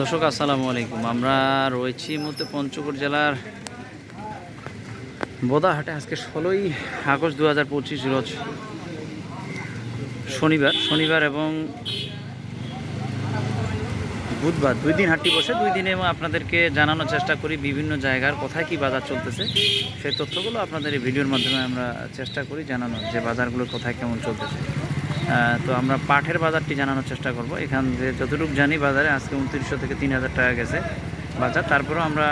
দর্শক, আসসালামু আলাইকুম। আমরা রয়েছি মধ্যে পঞ্চগড় জেলার বোদাহাটে। আজকে ষোলোই আগস্ট দু হাজার পঁচিশ রোজ শনিবার। শনিবার এবং বুধবার। দুই দিন হাটটি বসে। দুই দিনে আপনাদেরকে জানানোর চেষ্টা করি বিভিন্ন জায়গার কোথায় কি বাজার চলতেছে। সেই তথ্যগুলো আপনাদের এই ভিডিওর মাধ্যমে আমরা চেষ্টা করি জানানোর যে বাজারগুলো কোথায় কেমন চলতেছে। তো আমরা পাঠের বাজারটি জানানোর চেষ্টা করব। এখান যে যতটুকু জানি বাজারে আজকে উনত্রিশশো থেকে তিন হাজার টাকা গেছে বাজার। তারপরেও আমরা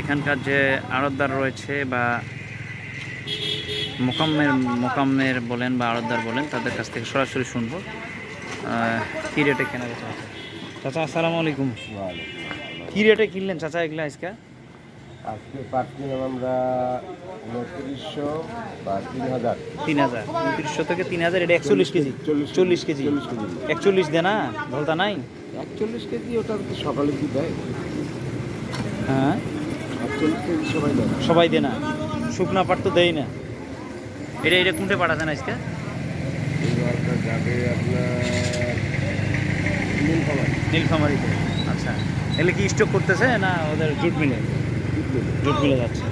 এখানকার যে আড়তদার রয়েছে বা মোকাম্মের মোকাম্মের বলেন বা আড়তদার বলেন তাদের কাছ থেকে সরাসরি শুনব। কী রেটে কেনা আছে চাচা আসসালামু আলাইকুম। কী রেটে কিনলেন? চাচা এগুলা আজকে? আজকে পাট কিনলাম আমরা উনত্রিশশো বা তিন হাজার। তিন হাজার। উনত্রিশশো থেকে তিন হাজার এটা একচল্লিশ কেজি। চল্লিশ কেজি। চল্লিশ কেজি। একচল্লিশ দে না ভলতা নাই? একচল্লিশ কেজি ওটা সকালে কি দেয়? হ্যাঁ? একচল্লিশ কেজি সবাই দেয়। সবাই দে না। শুকনা পাট তো দেয় না। এটা এটা কোনটে পাঠাচ্ছেন আজকে? যাবে আপনার নীলফামারিতে। আচ্ছা। এলে কি স্টক করতেছে না ওদের জুট মিলে জুট যাচ্ছে।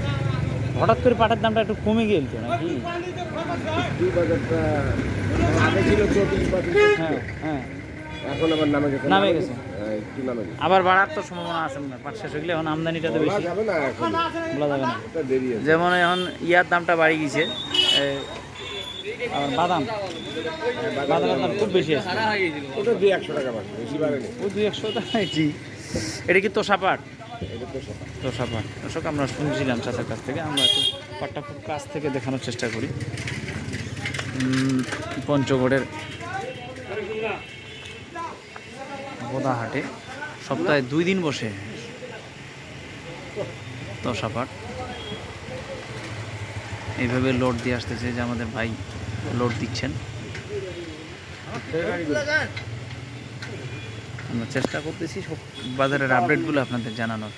হঠাৎ করে পাটের দামটা একটু কমে গেল তো নাকি? বাজারটা আগে ছিল হ্যাঁ হ্যাঁ। এখন আবার নামে গেছে। নামে গেছে। হ্যাঁ, আবার বাড়ার তো সম্ভাবনা আছে না? পাট শেষ গেলে এখন আমদানিটা তো বেশি। বলা যাবে না। যেমন এখন ইয়ার দামটা বাড়ি গেছে আর বাদাম। বাদামের দাম খুব বেশি আছে। ওটা দুই একশো টাকা বেশি বাড়েনি। ও দুই একশো টাকা। এটা কি তোষা পাট তো পাট আমরা শুনছিলাম চাচার কাছ থেকে। আমরা একটু পাটটা খুব কাছ থেকে দেখানোর চেষ্টা করি। পঞ্চগড়ের বোদাহাটে সপ্তাহে দুই দিন বসে পাট এইভাবে লোড দিয়ে আসতেছে যে আমাদের ভাই লোড দিচ্ছেন। আমরা চেষ্টা করতেছি সব বাজারের আপডেটগুলো আপনাদের জানানোর।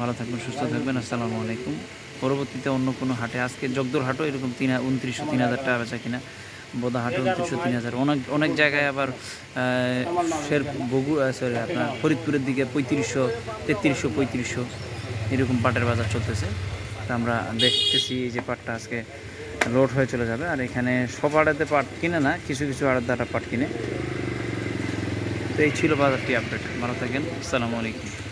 ভালো থাকবেন, সুস্থ থাকবেন, আসসালামু আলাইকুম। পরবর্তীতে অন্য কোনো হাটে, আজকে জগদুর হাটও এরকম তিন, উনত্রিশশো, তিন হাজার টাকা বেচা কিনা। বোদা হাটও উনত্রিশশো, তিন হাজার। অনেক অনেক জায়গায় আবার শের বগু সরি আপনার ফরিদপুরের দিকে পঁয়ত্রিশশো, তেত্রিশশো, পঁয়ত্রিশশো এরকম পাটের বাজার চলতেছে। তা আমরা দেখতেছি যে পাটটা আজকে লোড হয়ে চলে যাবে। আর এখানে সব আড়াতে পাট কিনে না, কিছু কিছু আড়তদাররা পাট কিনে। তো এই ছিল বাজারটি আপডেট। ভালো থাকেন। আসসালামু আলাইকুম।